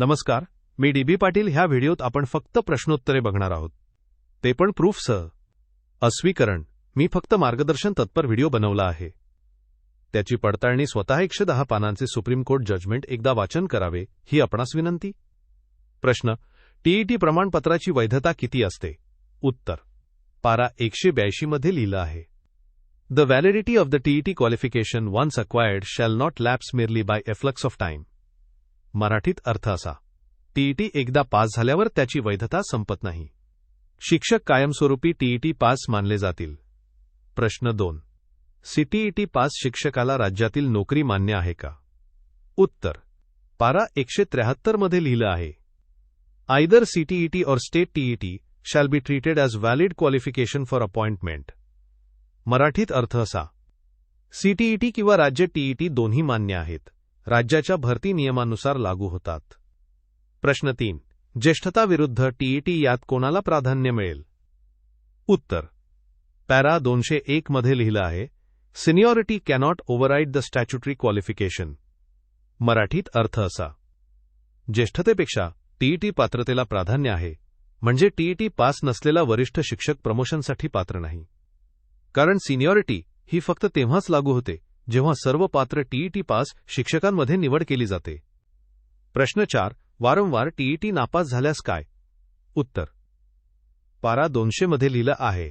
नमस्कार मी डी बी पाटील ह्या व्हिडिओत आपण फक्त प्रश्नोत्तरे बघणार आहोत. ते पण प्रूफसह अस्वीकरण. मी फक्त मार्गदर्शन तत्पर व्हिडिओ बनवला आहे. त्याची पडताळणी स्वतः एकशे दहा पानांचे सुप्रीम कोर्ट जजमेंट एकदा वाचन करावे ही आपणास विनंती? प्रश्न. टीईटी प्रमाणपत्राची वैधता किती असते? उत्तर. पारा एकशे ब्याऐंशी मध्ये लिहिलं आहे. The validity of the TET qualification once acquired shall not lapse merely by efflux of time. मराठीत अर्थ असा. टीईटी एकदा पास झाल्यावर त्याची वैधता संपत नाही. शिक्षक कायमस्वरूपी टीईटी पास मानले जातील. प्रश्न दोन. सीटीईटी पास शिक्षकाला राज्यातील नोकरी मान्य आहे का? उत्तर. पारा एकशे त्र्याहत्तरमध्ये लिहिलं आहे. Either CTET or state TET shall be treated as valid qualification for appointment. मराठीत अर्थ असा. सीटीईटी किंवा राज्य टीईटी दोन्ही मान्य आहेत. राज्याच्या भरती नियमानुसार लागू होतात. प्रश्न तीन. ज्येष्ठता विरुद्ध टीईटी यात कोणाला प्राधान्य मिळेल? उत्तर. पॅरा दोनशे एक मध्ये लिहिलं आहे seniority cannot override the statutory qualification. मराठीत अर्थ असा. ज्येष्ठतेपेक्षा टीईटी पात्रतेला प्राधान्य आहे म्हणजे टीईटी पास नसलेला वरिष्ठ शिक्षक प्रमोशनसाठी पात्र नाही. कारण सिनियॉरिटी ही फक्त तेव्हाच लागू होते जेव्हा सर्व पात्र टीईटी पास शिक्षकांमध्ये निवड केली जाते. प्रश्न चार वारंवार टीईटी नापास झाल्यास काय? उत्तर. पारा दोनशे मध्ये लिहिलं आहे.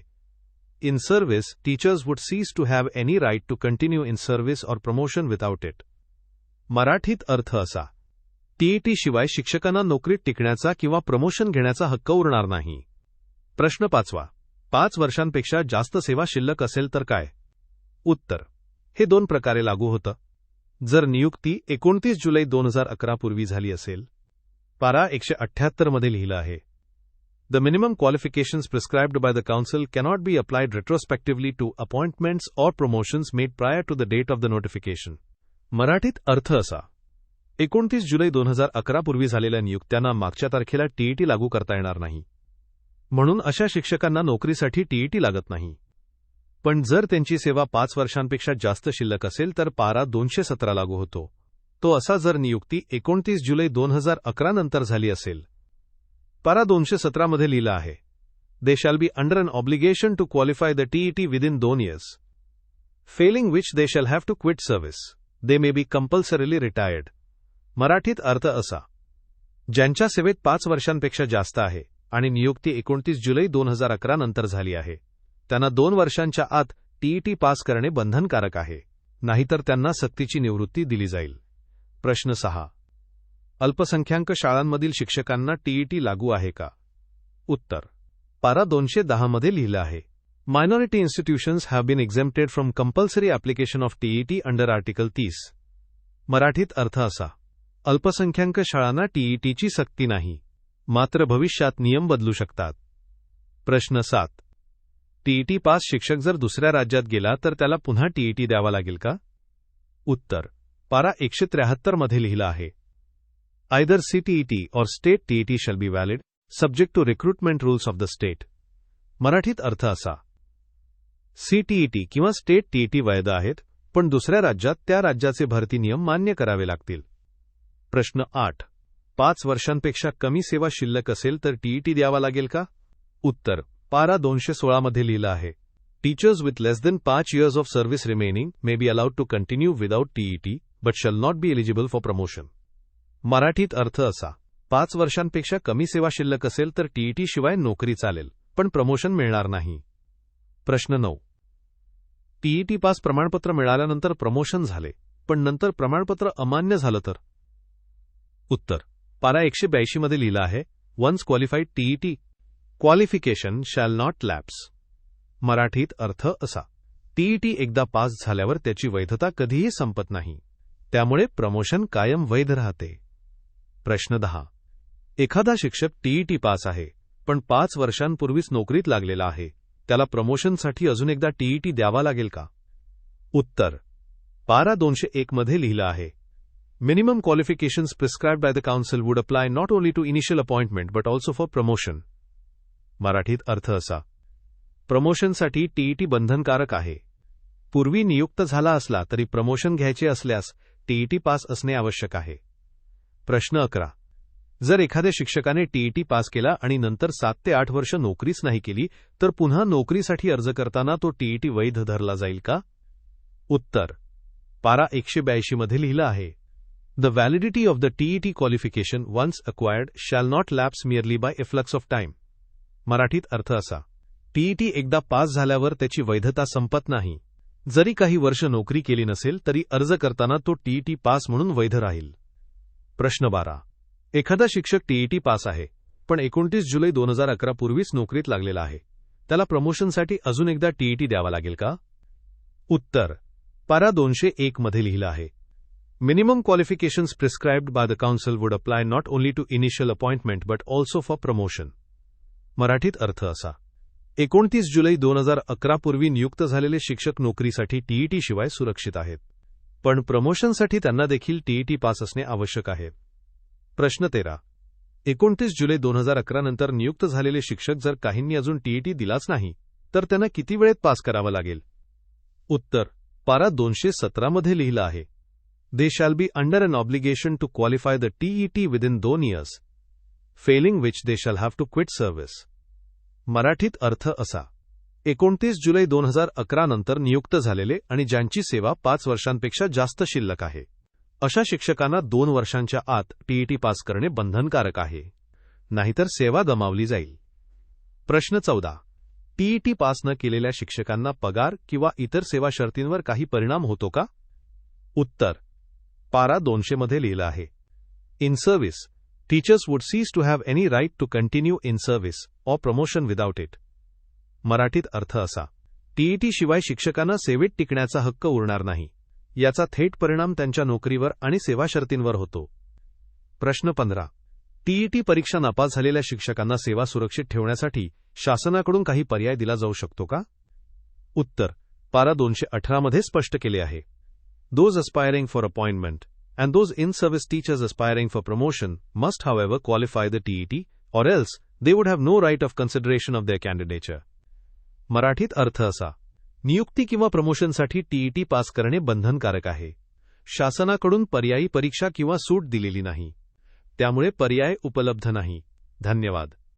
In service teachers would cease to have any right to continue in service or promotion without it. मराठीत अर्थ असा. टीईटी शिवाय शिक्षकांना नोकरीत टिकण्याचा किंवा प्रमोशन घेण्याचा हक्क उरणार नाही. प्रश्न पाचवा. पाच वर्षांपेक्षा जास्त सेवा शिल्लक असेल तर काय? उत्तर. हे दोन प्रकारे लागू होतं. जर नियुक्ती एकोणतीस जुलै दोन हजार अकरा पूर्वी झाली असेल पारा एकशे अठ्ठ्याहत्तरमध्ये लिहिलं आहे. The minimum qualifications prescribed by the council cannot be applied retrospectively to appointments or promotions made prior to the date of the notification मराठीत अर्थ असा. एकोणतीस जुलै दोन हजार अकरा पूर्वी झालेल्या नियुक्त्यांना मागच्या तारखेला टीईटी लागू करता येणार नाही. म्हणून अशा शिक्षकांना नोकरीसाठी टीईटी लागत नाही. पण जर त्यांची सेवा पाच वर्षांपेक्षा जास्त शिल्लक असेल तर पारा दोनशे सतरा लागू होतो. तो असा जर नियुक्ती एकोणतीस जुलै दोन हजार अकरा नंतर झाली असेल. पारा दोनशे सतरामध्ये लिहिलं आहे. They shall be under an obligation to qualify the TET within दोन years failing which they shall have to quit service they may be compulsorily retired मराठीत अर्थ असा. ज्यांच्या सेवेत पाच वर्षांपेक्षा जास्त आहे आणि नियुक्ती एकोणतीस जुलै दोन हजार अकरा नंतर झाली आहे त्यांना दोन वर्षांच्या आत टीईटी पास करणे बंधनकारक आहे. नाहीतर त्यांना सक्तीची निवृत्ती दिली जाईल. प्रश्न सहा. अल्पसंख्याक शाळांमधील शिक्षकांना टीईटी लागू आहे का? उत्तर. पारा दोनशे दहामध्ये लिहिलं आहे. Minority institutions have been exempted from compulsory application of TET under article तीस. मराठीत अर्थ असा. अल्पसंख्याक शाळांना टीईटीची सक्ती नाही. मात्र भविष्यात नियम बदलू शकतात. प्रश्न सात. टीईटी पास शिक्षक जर दुसऱ्या राज्यात गेला तर त्याला पुन्हा टीईटी द्यावा लागेल का? उत्तर. पारा एकशे त्र्याहत्तरमध्ये लिहिलं आहे. Either CTET or state TET shall be valid subject to recruitment rules of the state मराठीत अर्थ असा. सीटीईटी किंवा स्टेट टीईटी वैध आहेत पण दुसऱ्या राज्यात त्या राज्याचे भरती नियम मान्य करावे लागतील. प्रश्न आठ. पाच वर्षांपेक्षा कमी सेवा शिल्लक असेल तर टीईटी द्यावा लागेल का? उत्तर. पारा दोनशे सोळामध्ये लिहिलं आहे. टीचर्स विथ लेस देन पाच years of service remaining may be allowed to continue without TET but shall not be eligible for promotion मराठीत अर्थ असा पाच वर्षांपेक्षा कमी सेवा शिल्लक असेल तर टीईटी शिवाय नोकरी चालेल पण प्रमोशन मिळणार नाही. प्रश्न नऊ. टीईटी पास प्रमाणपत्र मिळाल्यानंतर प्रमोशन झाले पण नंतर प्रमाणपत्र अमान्य झालं तर? उत्तर. पारा एकशे ब्याऐंशीमध्ये लिहिलं आहे once qualified TET qualification shall not lapse मराठीत अर्थ असा. टीईटी एकदा पास झाल्यावर त्याची वैधता कधीही संपत नाही. त्यामुळे प्रमोशन कायम वैध राहते. प्रश्न दहा. एखादा शिक्षक टीईटी पास आहे पण पाच वर्षांपूर्वीच नोकरीत लागलेला आहे. त्याला प्रमोशनसाठी अजून एकदा टीईटी द्यावा लागेल का? उत्तर. पारा दोनशे एक मध्ये लिहिलं आहे. Minimum qualifications prescribed by the council would apply not only to initial appointment but also for promotion मराठीत अर्थ असा. प्रमोशनसाठी टीईटी बंधनकारक आहे. पूर्वी नियुक्त झाला असला तरी प्रमोशन घ्यायचे असल्यास टीईटी पास असणे आवश्यक आहे. प्रश्न अकरा. जर एखाद्या शिक्षकाने टीईटी पास केला आणि नंतर सात ते आठ वर्ष नोकरीच नाही केली तर पुन्हा नोकरीसाठी अर्ज करताना तो टीईटी वैध धरला जाईल का? उत्तर. पारा एकशे ब्याऐंशी मध्ये लिहिलं आहे. The validity of the TET qualification once acquired shall not lapse merely by efflux of time. मराठीत अर्थ असा. टीईटी एकदा पास झाल्यावर त्याची वैधता संपत नाही. जरी काही वर्ष नोकरी केली नसेल तरी अर्ज करताना तो टीईटी पास म्हणून वैध राहील. प्रश्न बारा. एखादा शिक्षक टीईटी पास आहे पण एकोणतीस जुलै दोन हजार अकरा पूर्वीच नोकरीत लागलेला आहे. त्याला प्रमोशनसाठी अजून एकदा टीईटी द्यावा लागेल का? उत्तर. पारा दोनशे एक मध्ये लिहिलं आहे. Minimum qualifications prescribed by the council would apply not only to initial appointment but also for promotion. मराठीत अर्थ असा. एकोणतीस जुलै दोन हजार अकरा पूर्वी नियुक्त झालेले शिक्षक नोकरीसाठी टीईटी शिवाय सुरक्षित आहेत. पण प्रमोशनसाठी त्यांना देखील टीईटी पास असणे आवश्यक आहे. प्रश्न तेरा. एकोणतीस जुलै दोन हजार अकरा नंतर नियुक्त झालेले शिक्षक जर काहींनी अजून टीईटी दिलाच नाही तर त्यांना किती वेळेत पास करावं लागेल? उत्तर. पारा दोनशे सतरामध्ये लिहिलं आहे. They shall be under an obligation to qualify the TET within दोन years failing which they shall have to quit service मराठीत अर्थ असा. एकोणतीस जुलै दोन हजार अकरा नंतर नियुक्त झालेले आणि ज्यांची सेवा पाच वर्षांपेक्षा जास्त शिल्लक आहे. अशा शिक्षकांना दोन वर्षांच्या आत टीईटी पास करणे बंधनकारक आहे. नाहीतर सेवा गमावली जाईल. प्रश्न चौदा. टीईटी पास न केलेल्या शिक्षकांना पगार किंवा इतर सेवा शर्तींवर काही परिणाम होतो का? उत्तर. पारा दोनशे मध्ये लिहिलं आहे. In service teachers would cease to have any right to continue in service or promotion without it मराठीत अर्थ असा टीईटी शिवाय शिक्षकांना सेवेत टिकण्याचा हक्क उरणार नाही. याचा थेट परिणाम त्यांच्या नोकरीवर आणि सेवा शर्तींवर होतो. प्रश्न पंधरा टीईटी परीक्षा नापास झालेल्या शिक्षकांना सेवा सुरक्षित ठेवण्यासाठी शासनाकडून काही पर्याय दिला जाऊ शकतो का? उत्तर पारा दोनशे अठरामध्ये स्पष्ट केले आहे. Those aspiring for appointment and those in service teachers aspiring for promotion must have ever qualify the TET or else they would have no right of consideration of their candidature मराठीत अर्थ असा नियुक्ती किंवा प्रमोशनसाठी टीईटी पास करणे बंधनकारक आहे शासनाकडून पर्यायी परीक्षा किंवा सूट दिलेली नाही त्यामुळे पर्याय उपलब्ध नाही धन्यवाद